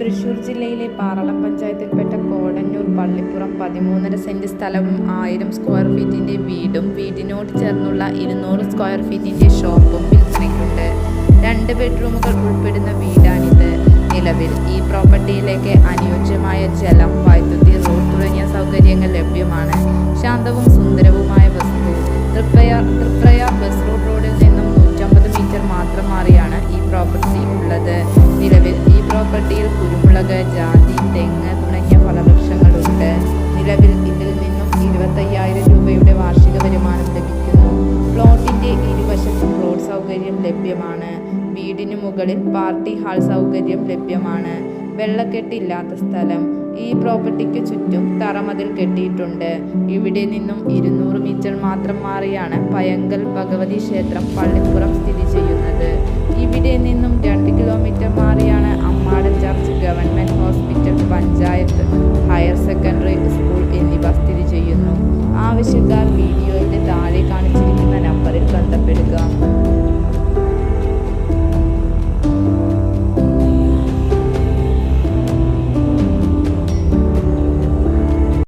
ജില്ലയിലെ പാറളം പഞ്ചായത്തിൽപ്പെട്ട കോടന്നൂർ പള്ളിപ്പുറം പതിമൂന്നര സെന്റ് സ്ഥലവും ആയിരം സ്ക്വയർ ഫീറ്റിന്റെ വീടും വീടിനോട് ചേർന്നുള്ള ഇരുന്നൂറ് സ്ക്വയർ ഫീറ്റിന്റെ ഷോപ്പും വിൽപ്പനയ്ക്കുണ്ട്. രണ്ട് ബെഡ്റൂമുകൾ ഉൾപ്പെടുന്ന വീടാണിത്. നിലവിൽ ഈ പ്രോപ്പർട്ടിയിലേക്ക് അനുയോജ്യമായ ജലം വൈദ്യുതി റോഡ് തുടങ്ങിയ സൗകര്യങ്ങൾ ലഭ്യമാണ്. ശാന്തവും സുന്ദരവുമായ വസ്തു. തൃപ്രയാർ തൃപ്രയാർ മാറിയാണ് ഈ പ്രോപ്പർട്ടി ഉള്ളത്. നിലവിൽ ഈ പ്രോപ്പർട്ടിയിൽ കുരുമുളക് ജാതി തെങ്ങ് തുടങ്ങിയ ഫലവൃക്ഷങ്ങളുണ്ട് നിലവിൽ ഇതിൽ നിന്നും ഇരുപത്തയ്യായിരം രൂപയുടെ വാർഷിക വരുമാനം ലഭിക്കുന്നു. പ്ലോട്ടിന്റെ ഇരുവശത്തും റോഡ് സൗകര്യം ലഭ്യമാണ്. വീടിന് മുകളിൽ പാർട്ടി ഹാൾ സൗകര്യം ലഭ്യമാണ്. വെള്ളക്കെട്ടില്ലാത്ത സ്ഥലം. ഈ പ്രോപ്പർട്ടിക്ക് ചുറ്റും തറമതിൽ കെട്ടിയിട്ടുണ്ട്. ഇവിടെ നിന്നും ഇരുന്നൂറ് മീറ്റർ മാത്രം മാറിയാണ് പയങ്കൽ ഭഗവതി ക്ഷേത്രം പള്ളിപ്പുറം സ്ഥിതി ചെയ്യുന്നത്. ആവശ്യക്കാർ വീഡിയോയുടെ താഴെ കാണിച്ചിരിക്കുന്ന